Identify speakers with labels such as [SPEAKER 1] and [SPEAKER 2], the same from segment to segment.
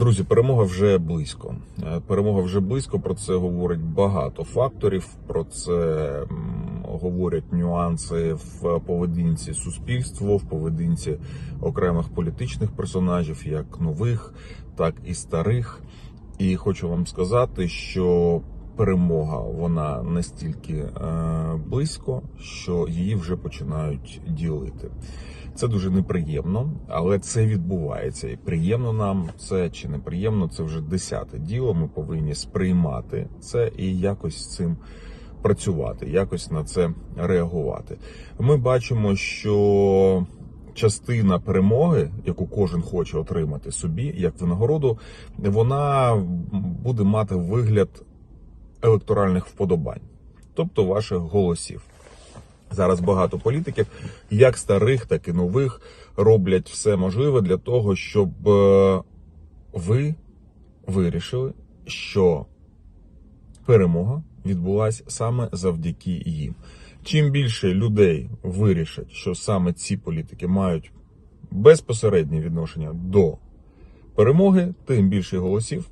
[SPEAKER 1] Друзі, перемога вже близько. Е, Перемога вже близько. Про це говорить багато факторів. Про це говорять нюанси в поведінці суспільства, в поведінці окремих політичних персонажів, як нових, так і старих. І хочу вам сказати, що перемога вона настільки е, близько, що її вже починають ділити. Це дуже неприємно, але це відбувається. І приємно нам це чи неприємно, це вже десяте діло. Ми повинні сприймати це і якось з цим працювати, якось на це реагувати. Ми бачимо, що частина перемоги, яку кожен хоче отримати собі, як винагороду, вона буде мати вигляд електоральних вподобань, тобто ваших голосів. Зараз багато політиків, як старих, так і нових, роблять все можливе для того, щоб е, ви вирішили, що перемога відбулася саме завдяки їм. Чим більше людей вирішать, що саме ці політики мають безпосереднє відношення до перемоги, тим більше голосів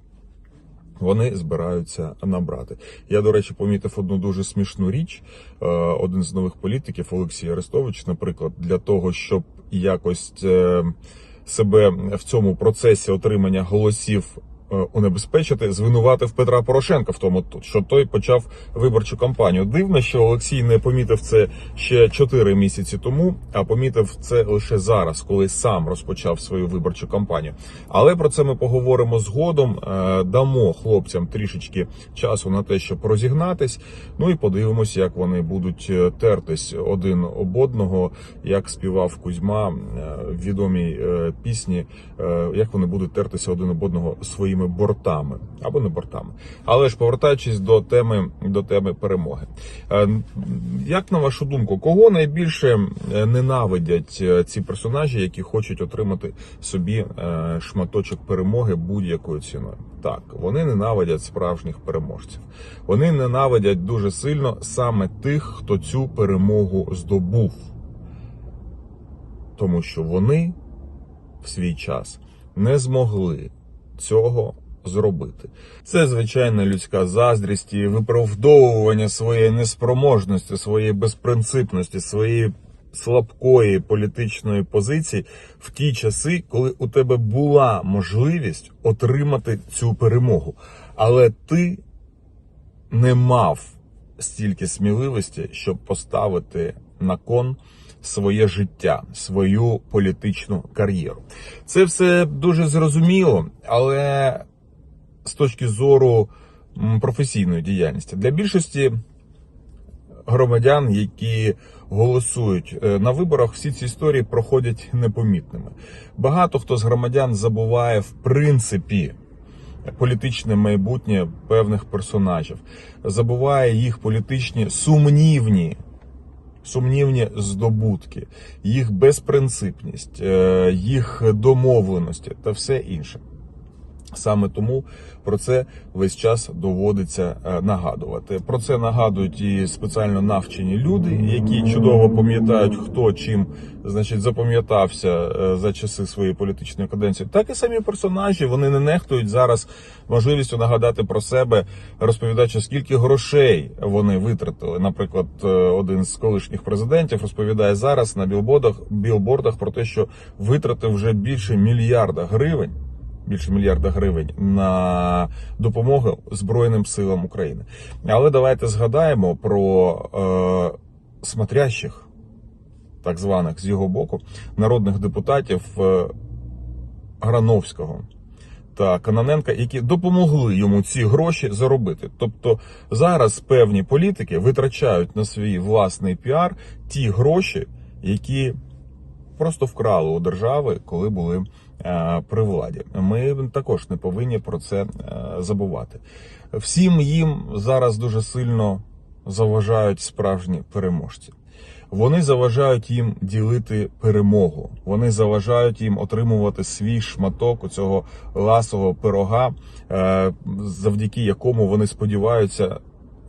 [SPEAKER 1] вони збираються набрати. Я, до речі, помітив одну дуже смішну річ. Е, Один з нових політиків, Олексій Арестович, наприклад, для того, щоб якось е, себе в цьому процесі отримання голосів унебезпечити, звинуватив Петра Порошенка в тому, що той почав виборчу кампанію. Дивно, що Олексій не помітив це ще 4 місяці тому, а помітив це лише зараз, коли сам розпочав свою виборчу кампанію. Але про це ми поговоримо згодом. Е, Дамо хлопцям трішечки часу на те, щоб розігнатись. Ну і подивимось, як вони будуть е, тертись один об одного, як співав Кузьма е, в відомій е, пісні, е, як вони будуть тертися один об одного своїми бортами або не бортами. Але ж повертаючись до теми до теми перемоги, Е, як на вашу думку, кого найбільше ненавидять е, ці персонажі, які хочуть отримати собі е, шматочок перемоги будь-якою ціною? Так, вони ненавидять справжніх переможців. Вони ненавидять дуже сильно саме тих, хто цю перемогу здобув, тому що вони в свій час не змогли цього зробити. Це звичайна людська заздрість і виправдовування своєї неспроможності, своєї безпринципності, своєї слабкої політичної позиції в ті часи, коли у тебе була можливість отримати цю перемогу, але ти не мав стільки сміливості, щоб поставити на кон своє життя, свою політичну кар'єру. Це все дуже зрозуміло, але з точки зору професійної діяльності для більшості громадян, які голосують е, на виборах, всі ці історії проходять непомітними. Багато хто з громадян забуває в принципі політичне майбутнє певних персонажів, забуває їх політичні сумнівні. Сумнівні здобутки, їх безпринципність, е, їх домовленості та все інше. Саме тому про це весь час доводиться е, нагадувати. Про це нагадують і спеціально навчені люди, які чудово пам'ятають, хто чим значить запам'ятався е, за часи своєї політичної каденції. Так і самі персонажі вони не нехтують зараз можливістю нагадати про себе, розповідаючи, скільки грошей вони витратили. Наприклад, е, один з колишніх президентів розповідає зараз на білбордах, білбордах про те, що витратив вже більше мільярда гривень більше мільярда гривень на допомогу Збройним силам України. Але давайте згадаємо про е, смотрящих, так званих з його боку, народних депутатів е, Грановського. Та Каноненка, які допомогли йому ці гроші заробити. Тобто зараз певні політики витрачають на свій власний піар ті гроші, які просто вкрали у держави, коли були е, при владі. Ми також не повинні про це е, забувати. Всім їм зараз дуже сильно заважають справжні переможці. Вони заважають їм ділити перемогу. Вони заважають їм отримувати свій шматок у цього ласового пирога, е, завдяки якому вони сподіваються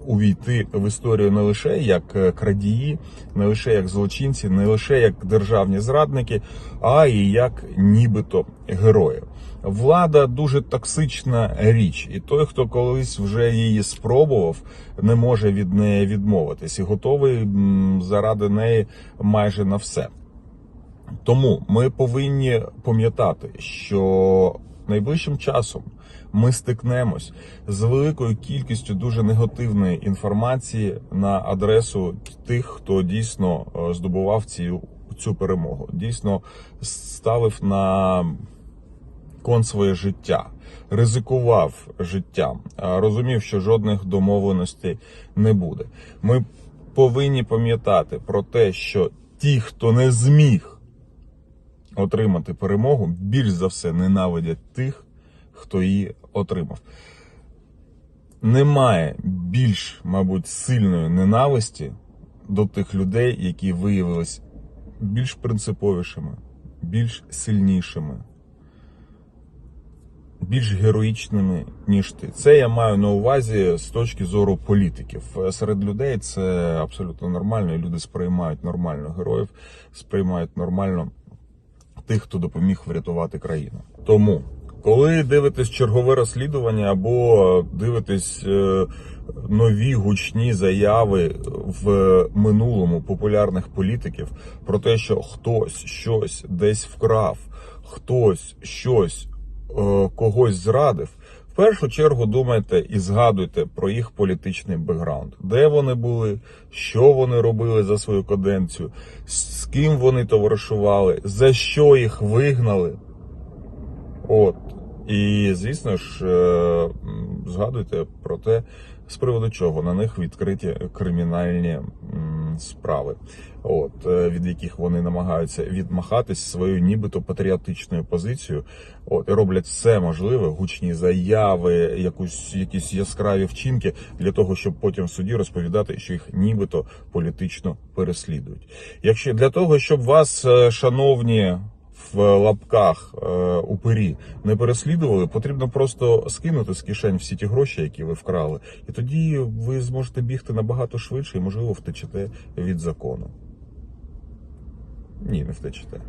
[SPEAKER 1] увійти в історію не лише як е, крадії, не лише як злочинці, не лише як державні зрадники, а і як нібито герої. Влада дуже токсична річ, і той, хто колись вже її спробував, не може від неї відмовитись і готовий заради неї майже на все. Тому ми повинні пам'ятати, що найближчим часом ми стикнемось з великою кількістю дуже негативної інформації на адресу тих, хто дійсно е, здобував цю, цю перемогу, дійсно ставив на кон своє життя, ризикував життям, розумів, що жодних домовленостей не буде. Ми повинні пам'ятати про те, що ті, хто не зміг отримати перемогу, більш за все ненавидять тих, хто її отримав. Немає більш, мабуть, сильної ненависті до тих людей, які виявились більш принциповішими, більш сильнішими, більш героїчними, ніж ти. Це я маю на увазі з точки зору політиків. Серед людей це абсолютно нормально. Люди сприймають нормально героїв, сприймають нормально тих, хто допоміг врятувати країну. Тому, коли дивитесь чергове розслідування або дивитесь е, нові гучні заяви в минулому популярних політиків про те, що хтось щось десь вкрав, хтось щось е, когось зрадив. Першу чергу думайте і згадуйте про їх політичний бекграунд, де вони були, що вони робили за свою каденцію, з ким вони товаришували, за що їх вигнали. От. І, звісно ж, е, згадуйте про те, з приводу чого на них відкриті кримінальні справи, от, е, від яких вони намагаються відмахатись своєю нібито патріотичною позицією. От, і роблять все можливе, гучні заяви, якусь, якісь яскраві вчинки для того, щоб потім в суді розповідати, що їх нібито політично переслідують. Якщо для того, щоб вас, е, шановні в лапках е, упирі не переслідували, потрібно просто скинути з кишень всі ті гроші, які ви вкрали, і тоді ви зможете бігти набагато швидше і, можливо, втечете від закону. Ні, не втечете.